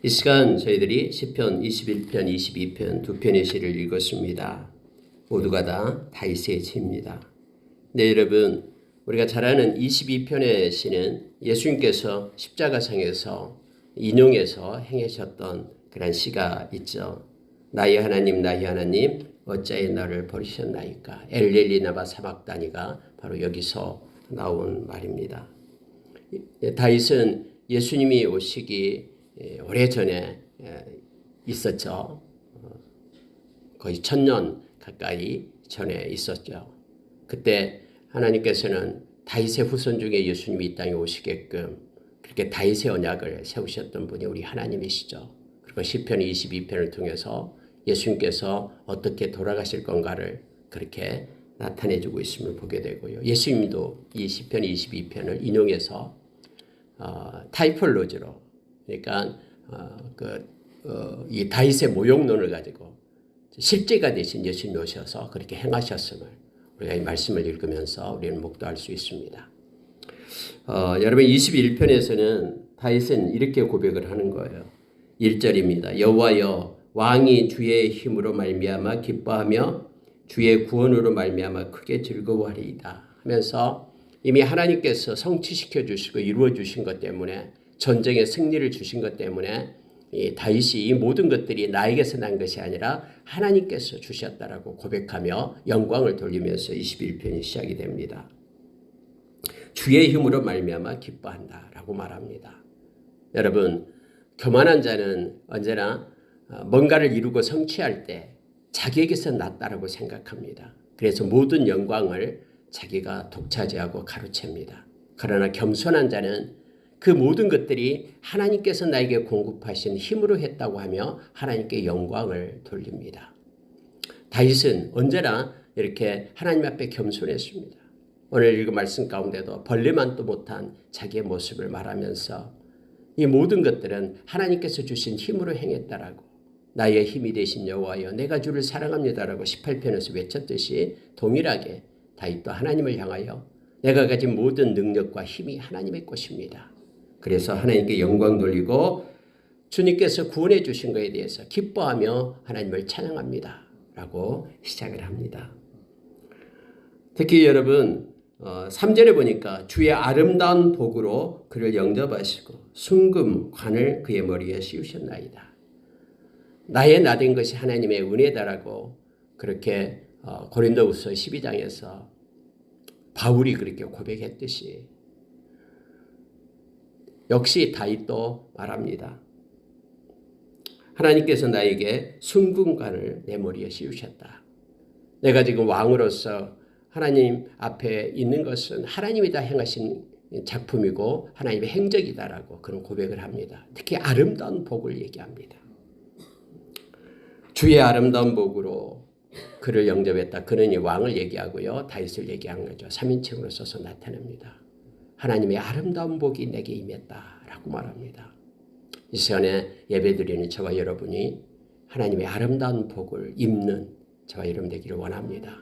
이 시간 저희들이 시편 21편, 22편 두 편의 시를 읽었습니다. 모두가 다 다윗의 시입니다. 네, 여러분 우리가 잘 아는 22편의 시는 예수님께서 십자가상에서 인용해서 행하셨던 그런 시가 있죠. 나의 하나님, 나의 하나님, 어찌하여 나를 버리셨나이까? 엘렐리나바 사막다니가 바로 여기서 나온 말입니다. 다윗은 예수님이 오시기 오래전에 있었죠. 거의 천년 가까이 전에 있었죠. 그때 하나님께서는 다윗의 후손 중에 예수님이 이 땅에 오시게끔 그렇게 다윗의 언약을 세우셨던 분이 우리 하나님이시죠. 그리고 시편 22편을 통해서 예수님께서 어떻게 돌아가실 건가를 그렇게 나타내주고 있음을 보게 되고요. 예수님도 이 시편 22편을 인용해서 어, 타이폴로지로 그러니까 어, 그, 어, 이 다윗의 모욕론을 가지고 실제가 되신 예수님이 오셔서 그렇게 행하셨음을 우리가 이 말씀을 읽으면서 우리는 목도할 수 있습니다. 어, 여러분 21편에서는 다윗은 이렇게 고백을 하는 거예요. 1절입니다. 여호와여 왕이 주의 힘으로 말미암아 기뻐하며 주의 구원으로 말미암아 크게 즐거워하리이다 하면서 이미 하나님께서 성취시켜 주시고 이루어 주신 것 때문에 전쟁의 승리를 주신 것 때문에 이 다윗이 이 모든 것들이 나에게서 난 것이 아니라 하나님께서 주셨다라고 고백하며 영광을 돌리면서 21편이 시작이 됩니다. 주의 힘으로 말미암아 기뻐한다라고 말합니다. 여러분 교만한 자는 언제나 뭔가를 이루고 성취할 때 자기에게서 낫다라고 생각합니다. 그래서 모든 영광을 자기가 독차지하고 가로챕니다. 그러나 겸손한 자는 그 모든 것들이 하나님께서 나에게 공급하신 힘으로 했다고 하며 하나님께 영광을 돌립니다. 다윗은 언제나 이렇게 하나님 앞에 겸손했습니다. 오늘 읽은 말씀 가운데도 벌레만도 못한 자기의 모습을 말하면서 이 모든 것들은 하나님께서 주신 힘으로 행했다라고 나의 힘이 되신 여호와여 내가 주를 사랑합니다라고 18편에서 외쳤듯이 동일하게 다윗도 하나님을 향하여 내가 가진 모든 능력과 힘이 하나님의 것입니다. 그래서 하나님께 영광 돌리고 주님께서 구원해 주신 것에 대해서 기뻐하며 하나님을 찬양합니다. 라고 시작을 합니다. 특히 여러분 3절에 보니까 주의 아름다운 복으로 그를 영접하시고 순금 관을 그의 머리에 씌우셨나이다. 나의 나된 것이 하나님의 은혜다라고 그렇게 어, 고린도후서 12장에서 바울이 그렇게 고백했듯이 역시 다윗도 말합니다. 하나님께서 나에게 순금관을 내 머리에 씌우셨다. 내가 지금 왕으로서 하나님 앞에 있는 것은 하나님이 다 행하신 작품이고 하나님의 행적이다라고 그런 고백을 합니다. 특히 아름다운 복을 얘기합니다. 주의 아름다운 복으로 그를 영접했다. 그는 이 왕을 얘기하고요. 다윗을 얘기한 거죠. 3인칭으로 써서 나타냅니다. 하나님의 아름다운 복이 내게 임했다라고 말합니다. 이 시간에 예배드리는 저와 여러분이 하나님의 아름다운 복을 입는 저와 여러분 되기를 원합니다.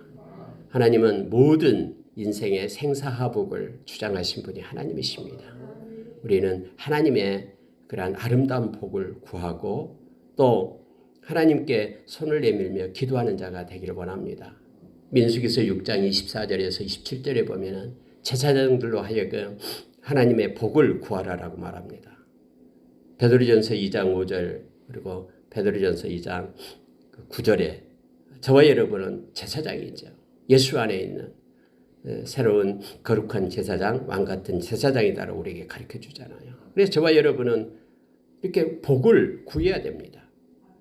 하나님은 모든 인생의 생사하복을 주장하신 분이 하나님이십니다. 우리는 하나님의 그러한 아름다운 복을 구하고 또 하나님께 손을 내밀며 기도하는 자가 되기를 원합니다. 민수기서 6장 24절에서 27절에 보면은 제사장들로 하여금 하나님의 복을 구하라라고 말합니다. 베드로전서 2장 5절 그리고 베드로전서 2장 9절에 저와 여러분은 제사장이죠. 예수 안에 있는 새로운 거룩한 제사장, 왕 같은 제사장이다라고 우리에게 가르쳐 주잖아요. 그래서 저와 여러분은 이렇게 복을 구해야 됩니다.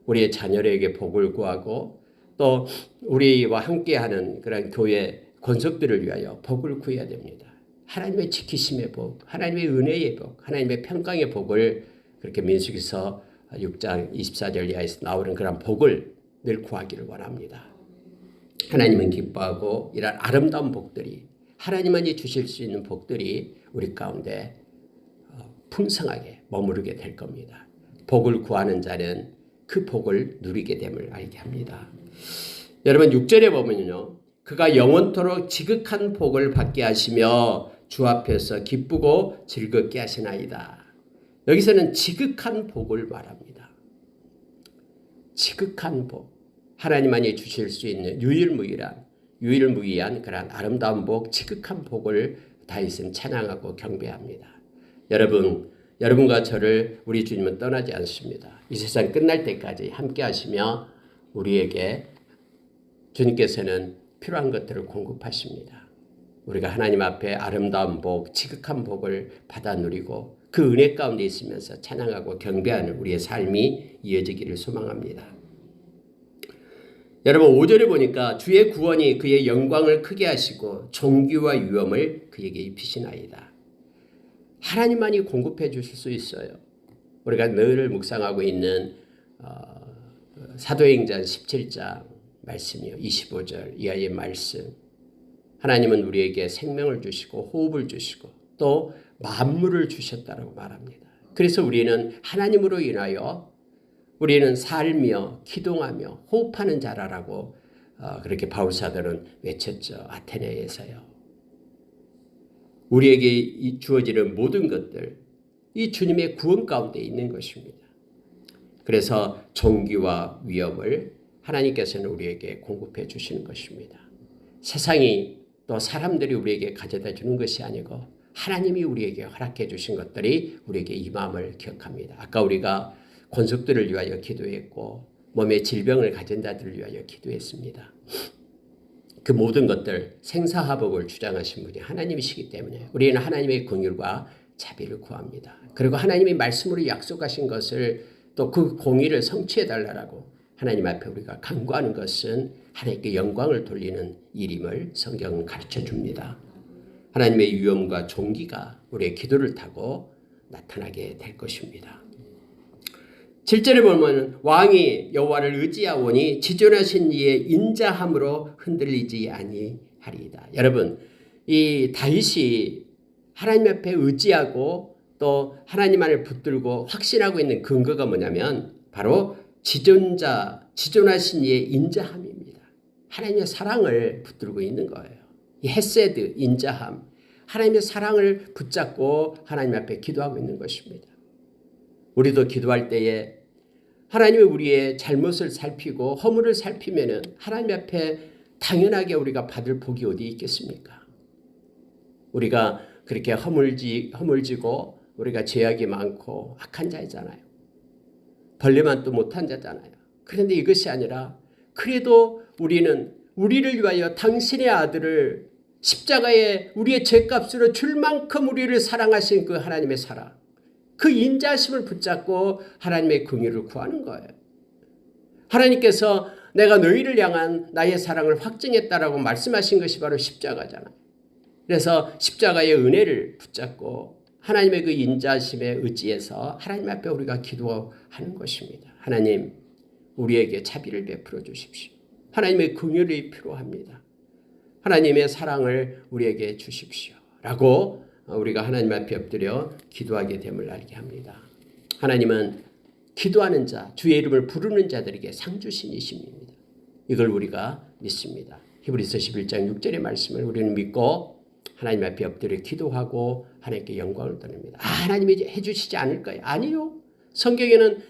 우리의 자녀에게 복을 구하고 또 우리와 함께하는 그런 교회 권속들을 위하여 복을 구해야 됩니다. 하나님의 지키심의 복, 하나님의 은혜의 복, 하나님의 평강의 복을 그렇게 민수기서 6장 24절 이하에서 나오는 그런 복을 늘 구하기를 원합니다. 하나님은 기뻐하고 이런 아름다운 복들이 하나님만이 주실 수 있는 복들이 우리 가운데 어, 풍성하게 머무르게 될 겁니다. 복을 구하는 자는 그 복을 누리게 됨을 알게 합니다. 여러분 6절에 보면요. 그가 영원토록 지극한 복을 받게 하시며 주 앞에서 기쁘고 즐겁게 하시나이다. 여기서는 지극한 복을 말합니다. 지극한 복. 하나님만이 주실 수 있는 유일무이한 유일무이한 그러한 아름다운 복, 지극한 복을 다윗은 찬양하고 경배합니다. 여러분, 여러분과 저를 우리 주님은 떠나지 않습니다. 이 세상 끝날 때까지 함께 하시며 우리에게 주님께서는 필요한 것들을 공급하십니다. 우리가 하나님 앞에 아름다운 복, 지극한 복을 받아 누리고 그 은혜 가운데 있으면서 찬양하고 경배하는 우리의 삶이 이어지기를 소망합니다. 여러분 5절에 보니까 주의 구원이 그의 영광을 크게 하시고 종기와 위엄을 그에게 입히시나이다. 하나님만이 공급해 주실 수 있어요. 우리가 늘 묵상하고 있는 어, 사도행전 17장 말씀이요. 25절 이하의 말씀. 하나님은 우리에게 생명을 주시고 호흡을 주시고 또 만물을 주셨다고 말합니다. 그래서 우리는 하나님으로 인하여 우리는 살며 기동하며 호흡하는 자라라고 어, 그렇게 바울 사도는 외쳤죠. 아테네에서요. 우리에게 주어지는 모든 것들 이 주님의 구원 가운데 있는 것입니다. 그래서 종기와 위엄을 하나님께서는 우리에게 공급해 주시는 것입니다. 세상이 또 사람들이 우리에게 가져다 주는 것이 아니고 하나님이 우리에게 허락해 주신 것들이 우리에게 이 마음을 기억합니다. 아까 우리가 권속들을 위하여 기도했고 몸에 질병을 가진 자들을 위하여 기도했습니다. 그 모든 것들 생사화복을 주장하신 분이 하나님이시기 때문에 우리는 하나님의 긍휼과 자비를 구합니다. 그리고 하나님이 말씀으로 약속하신 것을 또 그 공의를 성취해 달라고 하나님 앞에 우리가 간구하는 것은 하나님께 영광을 돌리는 일임을 성경은 가르쳐 줍니다. 하나님의 유엄과 종기가 우리의 기도를 타고 나타나게 될 것입니다. 7절에 보면 왕이 여호와를 의지하오니 지존하신 이의 인자함으로 흔들리지 아니하리이다. 여러분, 이 다윗이 하나님 앞에 의지하고 또 하나님만을 붙들고 확신하고 있는 근거가 뭐냐면 바로 지존자, 지존하신 이의 인자함입니다. 하나님의 사랑을 붙들고 있는 거예요. 이 헤세드, 인자함. 하나님의 사랑을 붙잡고 하나님 앞에 기도하고 있는 것입니다. 우리도 기도할 때에 하나님이 우리의 잘못을 살피고 허물을 살피면은 하나님 앞에 당연하게 우리가 받을 복이 어디 있겠습니까? 우리가 그렇게 허물지 허물지고 우리가 죄악이 많고 악한 자이잖아요. 벌레만 또 못한 자잖아요. 그런데 이것이 아니라 그래도 우리는 우리를 위하여 당신의 아들을 십자가에 우리의 죄값으로 줄 만큼 우리를 사랑하신 그 하나님의 사랑. 그 인자심을 붙잡고 하나님의 긍휼을 구하는 거예요. 하나님께서 내가 너희를 향한 나의 사랑을 확증했다라고 말씀하신 것이 바로 십자가잖아요. 그래서 십자가의 은혜를 붙잡고 하나님의 그 인자심에 의지해서 하나님 앞에 우리가 기도하는 것입니다. 하나님, 우리에게 자비를 베풀어 주십시오. 하나님의 긍휼이 필요합니다. 하나님의 사랑을 우리에게 주십시오. 라고 우리가 하나님 앞에 엎드려 기도하게 됨을 알게 합니다. 하나님은 기도하는 자, 주의 이름을 부르는 자들에게 상 주신 이십니다. 이걸 우리가 믿습니다. 히브리서 11장 6절의 말씀을 우리는 믿고 하나님 앞에 엎드려 기도하고 하나님께 영광을 돌립니다. 아, 하나님이 해주시지 않을까요? 아니요. 성경에는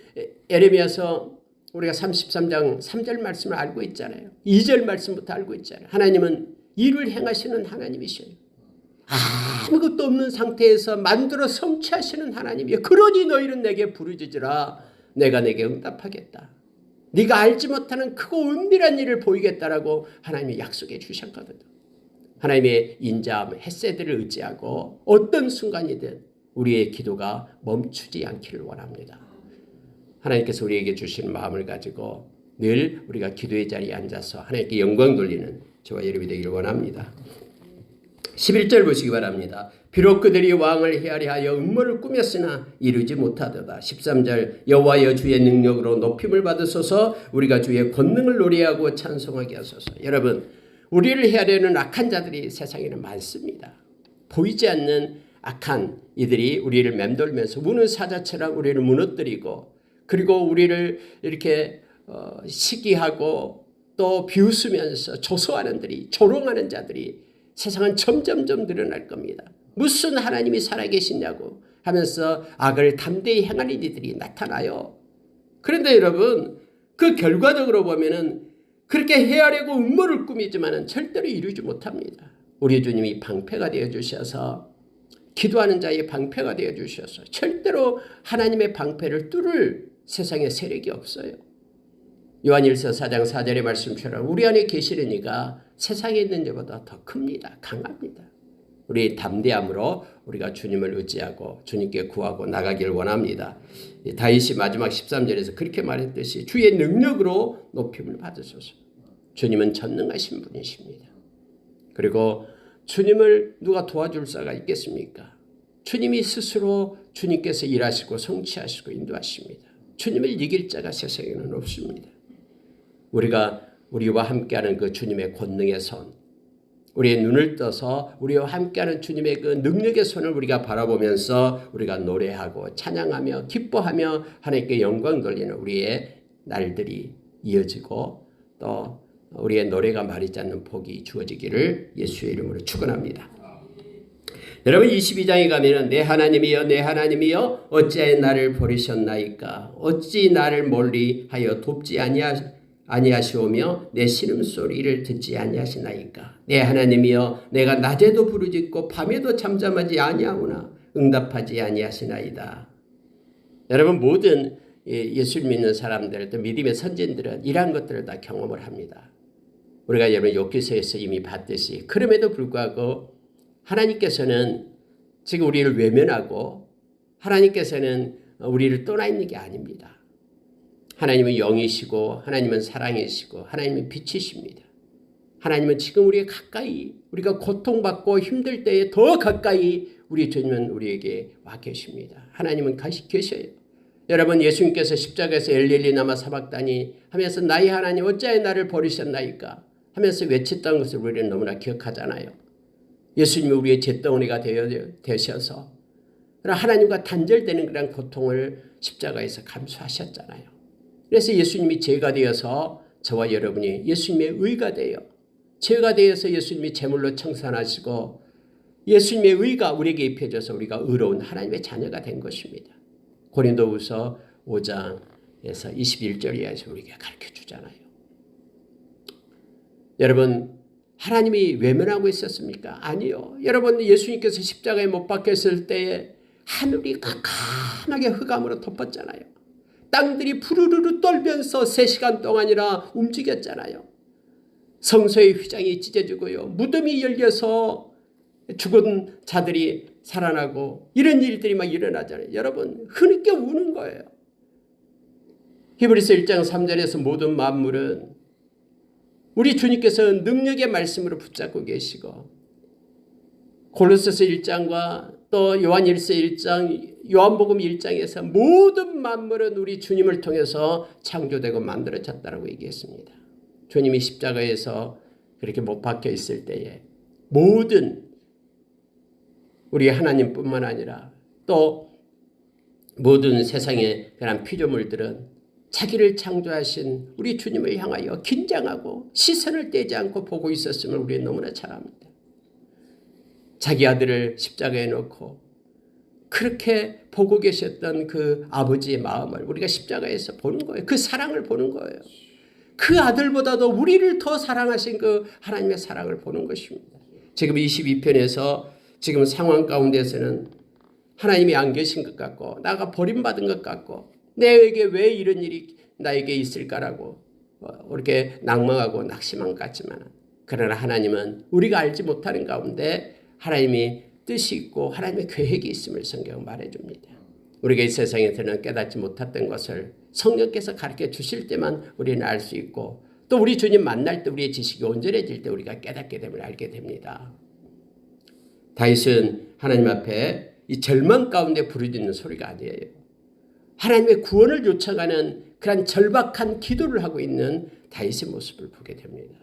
에레미야서 우리가 33장 3절 말씀을 알고 있잖아요. 2절 말씀부터 알고 있잖아요. 하나님은 일을 행하시는 하나님이셔요. 아무것도 없는 상태에서 만들어 성취하시는 하나님이요. 그러니 너희는 내게 부르짖으라. 내가 내게 응답하겠다. 네가 알지 못하는 크고 은밀한 일을 보이겠다라고 하나님이 약속해 주셨거든. 하나님의 인자함, 햇새들을 의지하고 어떤 순간이든 우리의 기도가 멈추지 않기를 원합니다. 하나님께서 우리에게 주신 마음을 가지고 늘 우리가 기도의 자리에 앉아서 하나님께 영광 돌리는 저와 여러분이 되기를 원합니다. 11절 보시기 바랍니다. 비록 그들이 왕을 헤아려 하여 음모를 꾸몄으나 이루지 못하도다. 13절 여호와여 주의 능력으로 높임을 받으소서 우리가 주의 권능을 노래하고 찬송하게 하소서. 여러분 우리를 헤아려는 악한 자들이 세상에는 많습니다. 보이지 않는 악한 이들이 우리를 맴돌면서 무는 사자처럼 우리를 무너뜨리고 그리고 우리를 이렇게 어, 시기하고 또 비웃으면서 조소하는 들이 조롱하는 자들이 세상은 점점점 늘어날 겁니다. 무슨 하나님이 살아계시냐고 하면서 악을 담대히 행하는 이들이 나타나요. 그런데 여러분 그 결과적으로 보면은 그렇게 헤아리고 음모를 꾸미지만은 절대로 이루지 못합니다. 우리 주님이 방패가 되어 주셔서 기도하는 자의 방패가 되어 주셔서 절대로 하나님의 방패를 뚫을 세상에 세력이 없어요. 요한일서 4장 4절의 말씀처럼 우리 안에 계시는 이가 세상에 있는 자보다 더 큽니다. 강합니다. 우리 담대함으로 우리가 주님을 의지하고 주님께 구하고 나가길 원합니다. 다윗이 마지막 13절에서 그렇게 말했듯이 주의 능력으로 높임을 받으소서. 주님은 전능하신 분이십니다. 그리고 주님을 누가 도와줄 자가 있겠습니까? 주님이 스스로 주님께서 일하시고 성취하시고 인도하십니다. 주님을 이길 자가 세상에는 없습니다. 우리가 우리와 함께하는 그 주님의 권능의 손, 우리의 눈을 떠서 우리와 함께하는 주님의 그 능력의 손을 우리가 바라보면서 우리가 노래하고 찬양하며 기뻐하며 하나님께 영광 돌리는 우리의 날들이 이어지고 또 우리의 노래가 말이지 않는 복이 주어지기를 예수의 이름으로 축원합니다. 여러분 22장에 가면은 내 하나님이여 내 하나님이여 어찌하여 나를 버리셨나이까 어찌 나를 멀리하여 돕지 아니하 아니하시오며 내 신음소리를 듣지 아니하시나이까 내 하나님이여 내가 낮에도 부르짖고 밤에도 잠잠하지 아니하오나 응답하지 아니하시나이다. 여러분 모든 예수 믿는 사람들 또 믿음의 선진들은 이러한 것들을 다 경험을 합니다. 우리가 여러분 욥기서에서 이미 봤듯이 그럼에도 불구하고 하나님께서는 지금 우리를 외면하고 하나님께서는 우리를 떠나 있는 게 아닙니다. 하나님은 영이시고 하나님은 사랑이시고 하나님은 빛이십니다. 하나님은 지금 우리의 가까이 우리가 고통받고 힘들 때에 더 가까이 우리 주님은 우리에게 와 계십니다. 하나님은 가시 계셔요. 여러분 예수님께서 십자가에서 엘리엘리 나마 사박다니 하면서 나의 하나님 어찌하여 나를 버리셨나이까 하면서 외쳤던 것을 우리는 너무나 기억하잖아요. 예수님이 우리의 잿덩어리가 되셔서 하나님과 단절되는 그런 고통을 십자가에서 감수하셨잖아요. 그래서 예수님이 죄가 되어서 저와 여러분이 예수님의 의가 되어 죄가 되어서 예수님이 제물로 청산하시고 예수님의 의가 우리에게 입혀져서 우리가 의로운 하나님의 자녀가 된 것입니다. 고린도후서 5장에서 21절에서 우리에게 가르쳐 주잖아요. 여러분 하나님이 외면하고 있었습니까? 아니요. 여러분 예수님께서 십자가에 못 박혔을 때에 하늘이 깜깜하게 흑암으로 덮었잖아요. 땅들이 부르르르 떨면서 세 시간 동안이나 움직였잖아요. 성소의 휘장이 찢어지고요. 무덤이 열려서 죽은 자들이 살아나고 이런 일들이 막 일어나잖아요. 여러분 흐느껴 우는 거예요. 히브리서 1장 3절에서 모든 만물은 우리 주님께서 능력의 말씀으로 붙잡고 계시고 골로새서 1장과 또 요한일서 1장, 요한복음 1장에서 모든 만물은 우리 주님을 통해서 창조되고 만들어졌다고 얘기했습니다. 주님이 십자가에서 그렇게 못 박혀 있을 때에 모든 우리 하나님뿐만 아니라 또 모든 세상의 그런 피조물들은 자기를 창조하신 우리 주님을 향하여 긴장하고 시선을 떼지 않고 보고 있었음을 우리는 너무나 잘 압니다. 자기 아들을 십자가에 놓고 그렇게 보고 계셨던 그 아버지의 마음을 우리가 십자가에서 보는 거예요. 그 사랑을 보는 거예요. 그 아들보다도 우리를 더 사랑하신 그 하나님의 사랑을 보는 것입니다. 지금 22편에서 지금 상황 가운데서는 하나님이 안 계신 것 같고 나가 버림받은 것 같고 내게 왜 이런 일이 나에게 있을까라고 이렇게 낭망하고 낙심한 것 같지만 그러나 하나님은 우리가 알지 못하는 가운데 하나님이 뜻이 있고 하나님의 계획이 있음을 성경은 말해줍니다. 우리가 이 세상에서는 깨닫지 못했던 것을 성령께서 가르쳐 주실 때만 우리는 알 수 있고 또 우리 주님 만날 때 우리의 지식이 온전해질 때 우리가 깨닫게 되면 알게 됩니다. 다윗은 하나님 앞에 이 절망 가운데 부르짖는 소리가 아니에요. 하나님의 구원을 요청하는 그런 절박한 기도를 하고 있는 다윗의 모습을 보게 됩니다.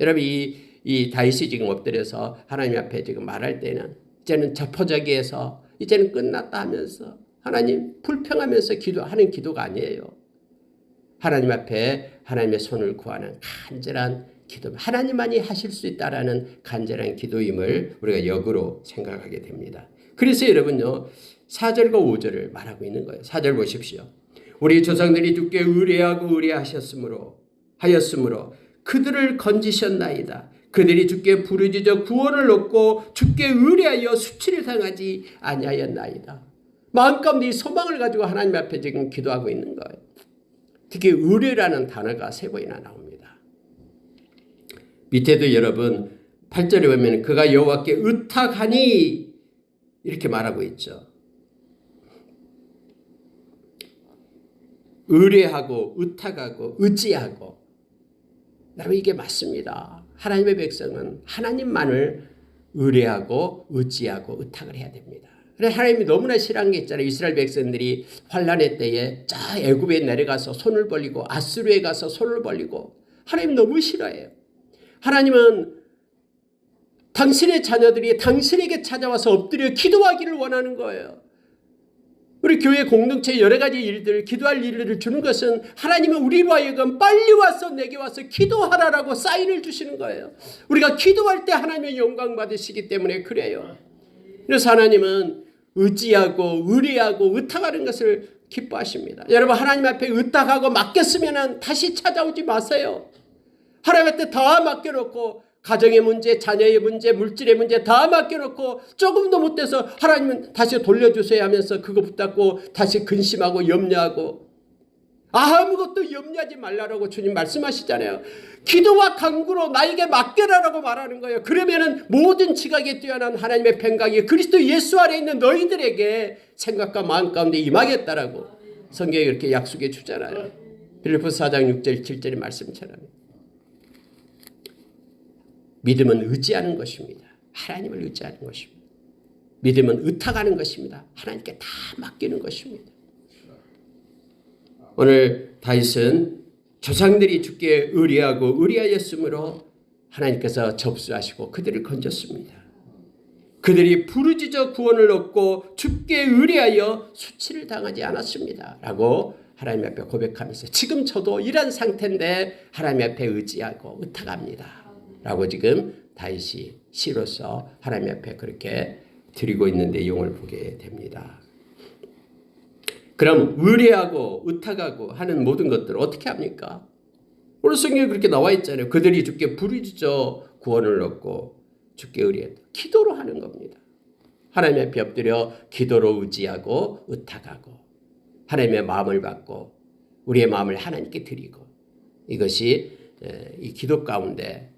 여러분 이, 이 다윗이 지금 엎드려서 하나님 앞에 지금 말할 때는 이제는 저포자기에서 이제는 끝났다 하면서 하나님 불평하면서 기도하는 기도가 아니에요. 하나님 앞에 하나님의 손을 구하는 간절한 기도, 하나님만이 하실 수 있다라는 간절한 기도임을 우리가 역으로 생각하게 됩니다. 그래서 여러분요, 4절과 5절을 말하고 있는 거예요. 4절 보십시오. 우리 조상들이 주께 의뢰하고 의뢰하셨으므로 하였으므로 그들을 건지셨나이다. 그들이 주께 부르짖어 구원을 얻고 주께 의뢰하여 수치를 당하지 아니하였나이다. 마음 가운데 이 소망을 가지고 하나님 앞에 지금 기도하고 있는 거예요. 특히 의뢰라는 단어가 세 번이나 나옵니다. 밑에도 여러분 8절에 보면 그가 여호와께 의탁하니 이렇게 말하고 있죠. 의뢰하고 의탁하고 의지하고 여러분 이게 맞습니다. 하나님의 백성은 하나님만을 의뢰하고 의지하고 의탁을 해야 됩니다. 그래 하나님이 너무나 싫어한 게 있잖아요. 이스라엘 백성들이 환란의 때에 저 애굽에 내려가서 손을 벌리고 아수르에 가서 손을 벌리고 하나님 너무 싫어해요. 하나님은 당신의 자녀들이 당신에게 찾아와서 엎드려 기도하기를 원하는 거예요. 우리 교회 공동체 여러 가지 일들, 기도할 일들을 주는 것은 하나님은 우리로 하여금 빨리 와서 내게 와서 기도하라라고 사인을 주시는 거예요. 우리가 기도할 때 하나님의 영광 받으시기 때문에 그래요. 그래서 하나님은 의지하고 의리하고 의탁하는 것을 기뻐하십니다. 여러분 하나님 앞에 의탁하고 맡겼으면 다시 찾아오지 마세요. 하나님 한테 다 맡겨놓고 가정의 문제, 자녀의 문제, 물질의 문제 다 맡겨놓고 조금도 못돼서 하나님은 다시 돌려주세요 하면서 그거 붙잡고 다시 근심하고 염려하고 아무것도 염려하지 말라라고 주님 말씀하시잖아요. 기도와 강구로 나에게 맡겨라라고 말하는 거예요. 그러면은 모든 지각에 뛰어난 하나님의 평강이 그리스도 예수 안에 있는 너희들에게 생각과 마음 가운데 임하겠다라고 성경에 그렇게 약속해 주잖아요. 빌리포 4장 6절 7절의 말씀처럼. 믿음은 의지하는 것입니다. 하나님을 의지하는 것입니다. 믿음은 의탁하는 것입니다. 하나님께 다 맡기는 것입니다. 오늘 다윗은 조상들이 주께 의리하고 의리하였으므로 하나님께서 접수하시고 그들을 건졌습니다. 그들이 부르짖어 구원을 얻고 주께 의리하여 수치를 당하지 않았습니다. 라고 하나님 앞에 고백하면서 지금 저도 이런 상태인데 하나님 앞에 의지하고 의탁합니다. 라고 지금 다윗이 시로서 하나님 앞에 그렇게 드리고 있는 내용을 보게 됩니다. 그럼 의뢰하고 의탁하고 하는 모든 것들을 어떻게 합니까? 오늘 성경에 그렇게 나와 있잖아요. 그들이 주께 부르짖어 구원을 얻고 주께 의뢰했다. 기도로 하는 겁니다. 하나님 앞에 엎드려 기도로 의지하고 의탁하고 하나님의 마음을 받고 우리의 마음을 하나님께 드리고 이것이 이 기도 가운데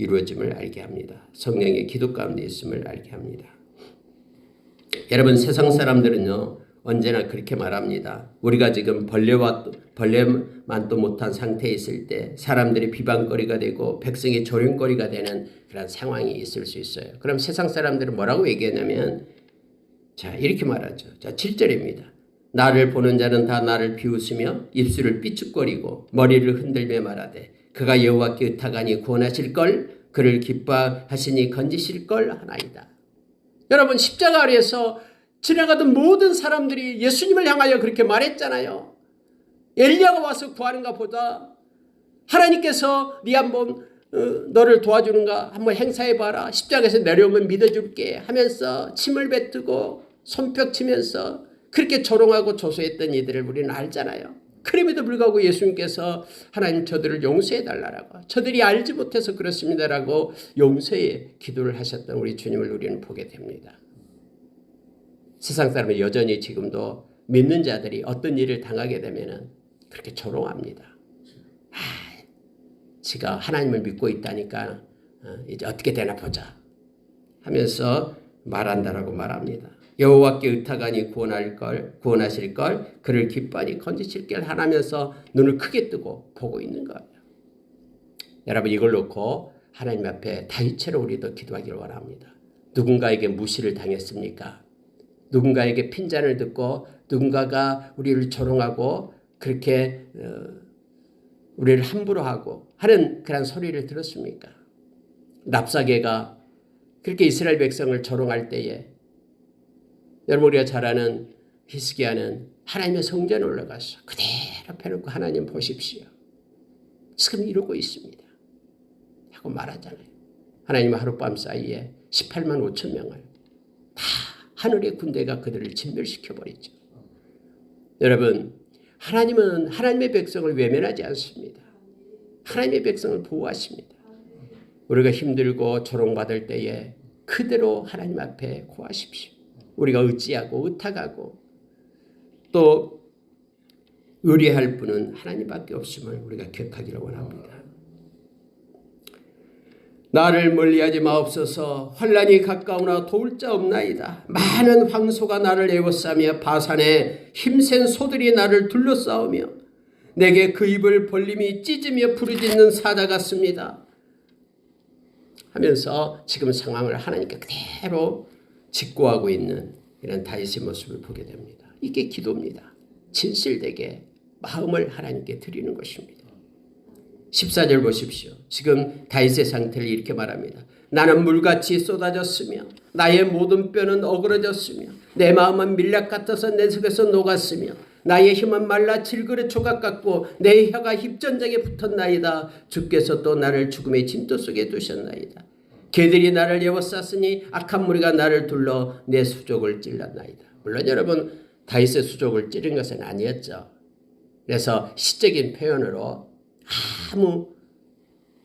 이루어짐을 알게 합니다. 성령의 기도 가운데 있음을 알게 합니다. 여러분 세상 사람들은요 언제나 그렇게 말합니다. 우리가 지금 벌레와 벌레만도 못한 상태에 있을 때 사람들이 비방거리가 되고 백성의 조롱거리가 되는 그런 상황이 있을 수 있어요. 그럼 세상 사람들은 뭐라고 얘기하냐면 자 이렇게 말하죠. 자 7절입니다. 나를 보는 자는 다 나를 비웃으며 입술을 삐죽거리고 머리를 흔들며 말하되 그가 여호와께 의탁하니 구원하실 걸 그를 기뻐하시니 건지실 걸 하나이다. 여러분 십자가 아래에서 지나가던 모든 사람들이 예수님을 향하여 그렇게 말했잖아요. 엘리야가 와서 구하는가 보다 하나님께서 네 한번 어, 너를 도와주는가 한번 행사해 봐라. 십자가에서 내려오면 믿어줄게 하면서 침을 뱉고 손뼉 치면서 그렇게 조롱하고 조소했던 이들을 우리는 알잖아요. 그럼에도 불구하고 예수님께서 하나님 저들을 용서해 달라라고 저들이 알지 못해서 그렇습니다라고 용서의 기도를 하셨던 우리 주님을 우리는 보게 됩니다. 세상 사람은 여전히 지금도 믿는 자들이 어떤 일을 당하게 되면은 그렇게 조롱합니다. 아, 지가 하나님을 믿고 있다니까 어, 이제 어떻게 되나 보자 하면서 말한다라고 말합니다. 여호와께 의탁하니 구원할 걸 구원하실 걸 그를 기뻐하니 건지실 길 하나면서 눈을 크게 뜨고 보고 있는 거예요. 여러분 이걸 놓고 하나님 앞에 다이체로 우리도 기도하기를 원합니다. 누군가에게 무시를 당했습니까? 누군가에게 핀잔을 듣고 누군가가 우리를 조롱하고 그렇게 어, 우리를 함부로 하고 하는 그런 소리를 들었습니까? 납사계가 그렇게 이스라엘 백성을 조롱할 때에 여러분 우리가 잘 아는 히스기야는 하나님의 성전에 올라가서 그대로 펴놓고 하나님 보십시오. 지금 이러고 있습니다. 하고 말하잖아요. 하나님은 하룻밤 사이에 18만 5천 명을 다 하늘의 군대가 그들을 진멸시켜 버리죠. 여러분, 하나님은 하나님의 백성을 외면하지 않습니다. 하나님의 백성을 보호하십니다. 우리가 힘들고 조롱받을 때에 그대로 하나님 앞에 고하십시오. 우리가 의지하고 의탁하고 또 의뢰할 분은 하나님밖에 없음을 우리가 기억하기를 원합니다. 나를 멀리하지 마옵소서 환란이 가까우나 도울 자 없나이다. 많은 황소가 나를 에워싸며 바산에 힘센 소들이 나를 둘러싸우며 내게 그 입을 벌림이 찢으며 부르짖는 사자 같습니다. 하면서 지금 상황을 하나님께 그대로 직고하고 있는 이런 다윗의 모습을 보게 됩니다. 이게 기도입니다. 진실되게 마음을 하나님께 드리는 것입니다. 14절 보십시오. 지금 다윗의 상태를 이렇게 말합니다. 나는 물같이 쏟아졌으며 나의 모든 뼈는 어그러졌으며 내 마음은 밀약 같아서 내 속에서 녹았으며 나의 힘은 말라 질그릇 조각 같고 내 혀가 힙전장에 붙었나이다. 주께서 또 나를 죽음의 진도 속에 두셨나이다. 개들이 나를 예워쌌으니 악한 무리가 나를 둘러 내 수족을 찔렀나이다. 물론 여러분 다윗의 수족을 찌른 것은 아니었죠. 그래서 시적인 표현으로 아무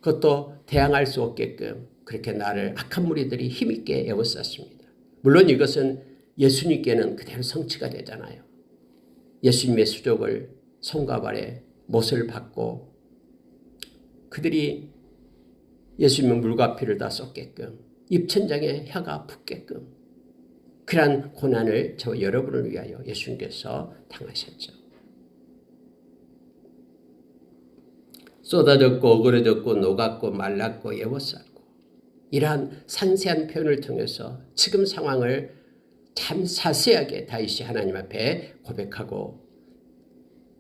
것도 대항할 수 없게끔 그렇게 나를 악한 무리들이 힘있게 에워쌌습니다. 물론 이것은 예수님께는 그대로 성취가 되잖아요. 예수님의 수족을 손과 발에 못을 받고 그들이 예수님의 물과 피를 다 쏟게끔 입천장에 혀가 붙게끔 그러한 고난을 저 여러분을 위하여 예수님께서 당하셨죠. 쏟아졌고 어그러졌고 녹았고 말랐고 예워쌌고 이러한 상세한 표현을 통해서 지금 상황을 참 자세하게 다윗이 하나님 앞에 고백하고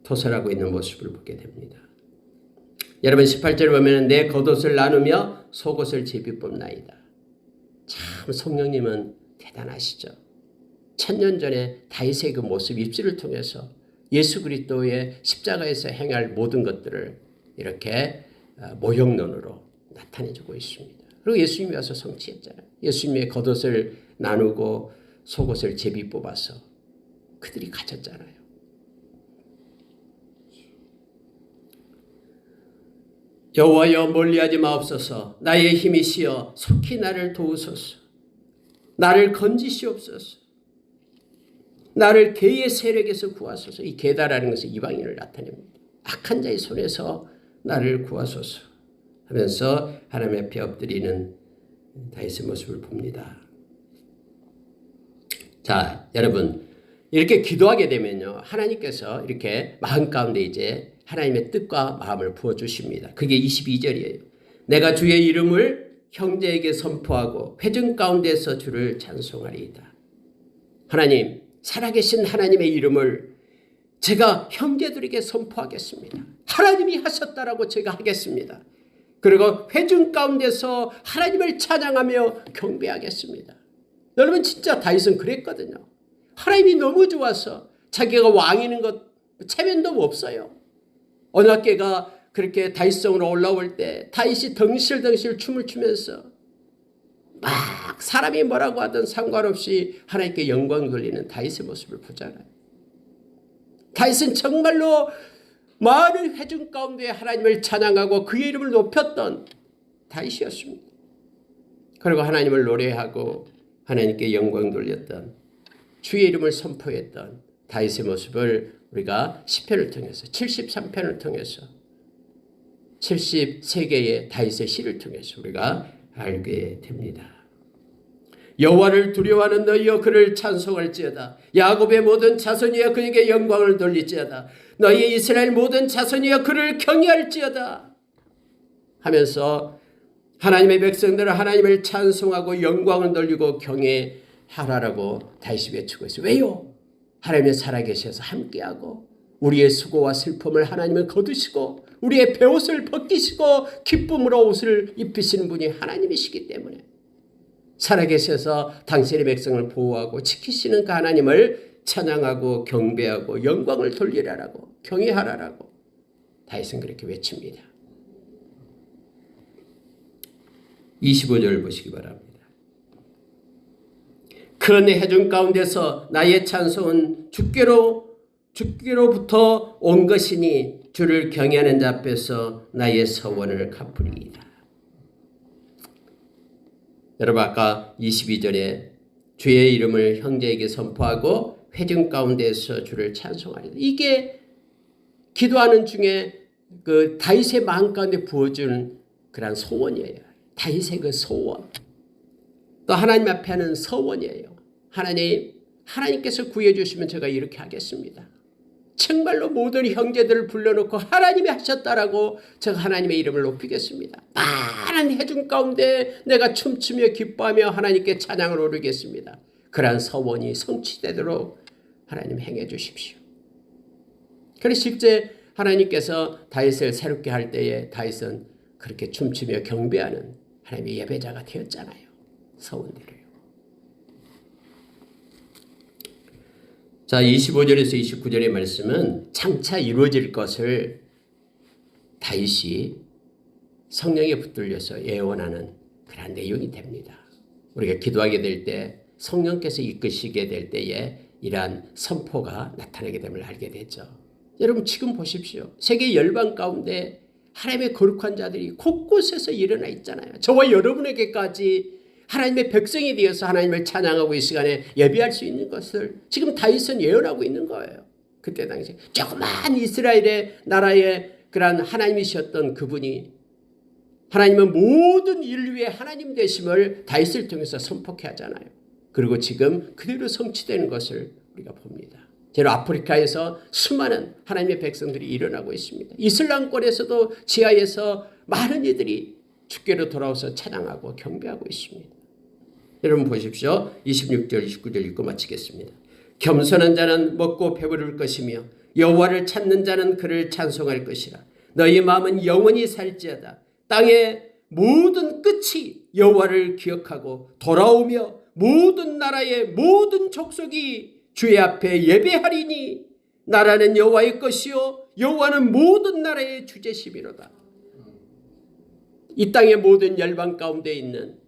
토설하고 있는 모습을 보게 됩니다. 여러분 18절 보면 내 겉옷을 나누며 속옷을 제비 뽑나이다. 참 성령님은 대단하시죠. 천년 전에 다윗의 그 모습 입술을 통해서 예수 그리스도의 십자가에서 행할 모든 것들을 이렇게 어, 모형론으로 나타내주고 있습니다. 그리고 예수님이 와서 성취했잖아요. 예수님의 겉옷을 나누고 속옷을 제비 뽑아서 그들이 가졌잖아요. 여호와여 멀리하지 마옵소서. 나의 힘이시여 속히 나를 도우소서. 나를 건지시옵소서. 나를 개의 세력에서 구하소서. 이 개다라는 것은 이방인을 나타냅니다. 악한 자의 손에서 나를 구하소서 하면서 하나님 앞에 엎드리는 다윗의 모습을 봅니다. 자 여러분 이렇게 기도하게 되면요 하나님께서 이렇게 마음 가운데 이제 하나님의 뜻과 마음을 부어주십니다. 그게 22절이에요. 내가 주의 이름을 형제에게 선포하고 회중 가운데서 주를 찬송하리이다. 하나님, 살아계신 하나님의 이름을 제가 형제들에게 선포하겠습니다. 하나님이 하셨다라고 제가 하겠습니다. 그리고 회중 가운데서 하나님을 찬양하며 경배하겠습니다. 여러분 진짜 다윗은 그랬거든요. 하나님이 너무 좋아서 자기가 왕이는 것 체면도 없어요. 학계가 그렇게 다윗성으로 올라올 때 다윗이 덩실덩실 춤을 추면서 막 사람이 뭐라고 하든 상관없이 하나님께 영광 돌리는 다윗의 모습을 보잖아요. 다윗은 정말로 많은 회중 가운데 하나님을 찬양하고 그의 이름을 높였던 다윗이었습니다. 그리고 하나님을 노래하고 하나님께 영광 돌렸던 주의 이름을 선포했던 다윗의 모습을 우리가 10편을 통해서 73편을 통해서 73개의 다윗의 시를 통해서 우리가 알게 됩니다. 여호와를 두려워하는 너희여 그를 찬송할지어다. 야곱의 모든 자손이여 그에게 영광을 돌릴지어다. 너희 이스라엘 모든 자손이여 그를 경외할지어다. 하면서 하나님의 백성들은 하나님을 찬송하고 영광을 돌리고 경외하라라고 다시 외치고 있어요. 왜요? 하나님의 살아계셔서 함께하고 우리의 수고와 슬픔을 하나님을 거두시고 우리의 배옷을 벗기시고 기쁨으로 옷을 입히시는 분이 하나님이시기 때문에 살아계셔서 당신의 백성을 보호하고 지키시는 그 하나님을 찬양하고 경배하고 영광을 돌리라라고 경외하라라고 다윗은 그렇게 외칩니다. 25절 보시기 바랍니다. 큰 해중 가운데서 나의 찬송은 주께로 주께로부터 온 것이니 주를 경외하는 자 앞에서 나의 서원을 갚으리이다. 여러분 아까 22절에 주의 이름을 형제에게 선포하고 회중 가운데서 주를 찬송하리다. 이게 기도하는 중에 그 다윗의 마음 가운데 부어주는 그런 소원이에요. 다윗의 그 소원. 또 하나님 앞에 하는 서원이에요. 하나님, 하나님께서 구해주시면 제가 이렇게 하겠습니다. 정말로 모든 형제들을 불러놓고 하나님이 하셨다라고 제가 하나님의 이름을 높이겠습니다. 많은 해중 가운데 내가 춤추며 기뻐하며 하나님께 찬양을 오르겠습니다. 그러한 서원이 성취되도록 하나님 행해 주십시오. 그래서 실제 하나님께서 다윗을 새롭게 할 때에 다윗은 그렇게 춤추며 경배하는 하나님의 예배자가 되었잖아요. 서원대로요. 자, 25절에서 29절의 말씀은 장차 이루어질 것을 다윗이 성령에 붙들려서 예언하는 그런 내용이 됩니다. 우리가 기도하게 될 때 성령께서 이끄시게 될 때에 이러한 선포가 나타나게 됨을 알게 되죠. 여러분 지금 보십시오. 세계 열방 가운데 하나님의 거룩한 자들이 곳곳에서 일어나 있잖아요. 저와 여러분에게까지 하나님의 백성이 되어서 하나님을 찬양하고 이 시간에 예배할 수 있는 것을 지금 다윗은 예언하고 있는 거예요. 그때 당시 조그만 이스라엘의 나라의 그러한 하나님이셨던 그분이 하나님은 모든 인류의 하나님 되심을 다윗을 통해서 선포케 하잖아요. 그리고 지금 그대로 성취되는 것을 우리가 봅니다. 제로 아프리카에서 수많은 하나님의 백성들이 일어나고 있습니다. 이슬람권에서도 지하에서 많은 이들이 주께로 돌아와서 찬양하고 경배하고 있습니다. 여러분 보십시오. 26절, 29절 읽고 마치겠습니다. 겸손한 자는 먹고 배부를 것이며 여호와를 찾는 자는 그를 찬송할 것이라. 너희 마음은 영원히 살지어다. 땅의 모든 끝이 여호와를 기억하고 돌아오며 모든 나라의 모든 족속이 주의 앞에 예배하리니 나라는 여호와의 것이요 여호와는 모든 나라의 주제심이로다. 이 땅의 모든 열방 가운데 있는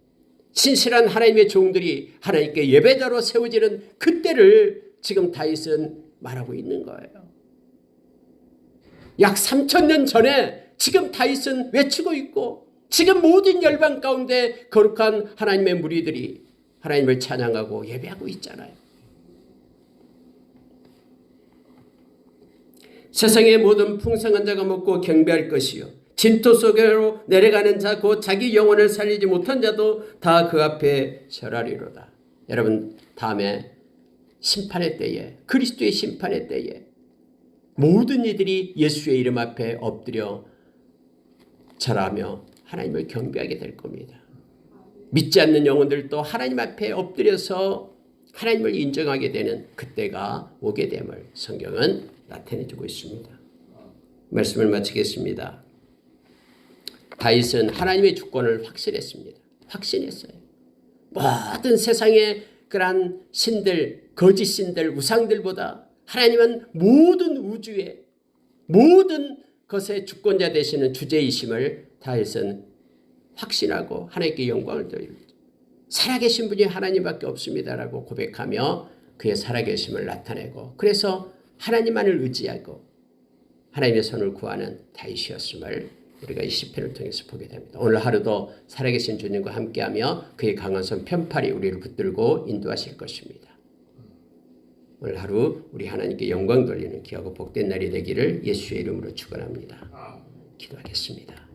신실한 하나님의 종들이 하나님께 예배자로 세워지는 그때를 지금 다윗은 말하고 있는 거예요. 약 3천 년 전에 지금 다윗은 외치고 있고 지금 모든 열방 가운데 거룩한 하나님의 무리들이 하나님을 찬양하고 예배하고 있잖아요. 세상의 모든 풍성한 자가 먹고 경배할 것이요. 진토 속으로 내려가는 자, 곧 자기 영혼을 살리지 못한 자도 다 그 앞에 절하리로다. 여러분, 다음에 심판의 때에, 그리스도의 심판의 때에 모든 이들이 예수의 이름 앞에 엎드려 절하며 하나님을 경배하게 될 겁니다. 믿지 않는 영혼들도 하나님 앞에 엎드려서 하나님을 인정하게 되는 그때가 오게 됨을 성경은 나타내주고 있습니다. 말씀을 마치겠습니다. 다윗은 하나님의 주권을 확신했습니다. 확신했어요. 모든 세상의 그러한 신들, 거짓 신들, 우상들보다 하나님은 모든 우주의 모든 것의 주권자 되시는 주제이심을 다윗은 확신하고 하나님께 영광을 돌립니다. 살아계신 분이 하나님밖에 없습니다라고 고백하며 그의 살아계심을 나타내고 그래서 하나님만을 의지하고 하나님의 손을 구하는 다윗이었음을 우리가 이 시편을 통해서 보게 됩니다. 오늘 하루도 살아계신 주님과 함께하며 그의 강한 손 편팔이 우리를 붙들고 인도하실 것입니다. 오늘 하루 우리 하나님께 영광 돌리는 귀하고 복된 날이 되기를 예수의 이름으로 축원합니다. 기도하겠습니다.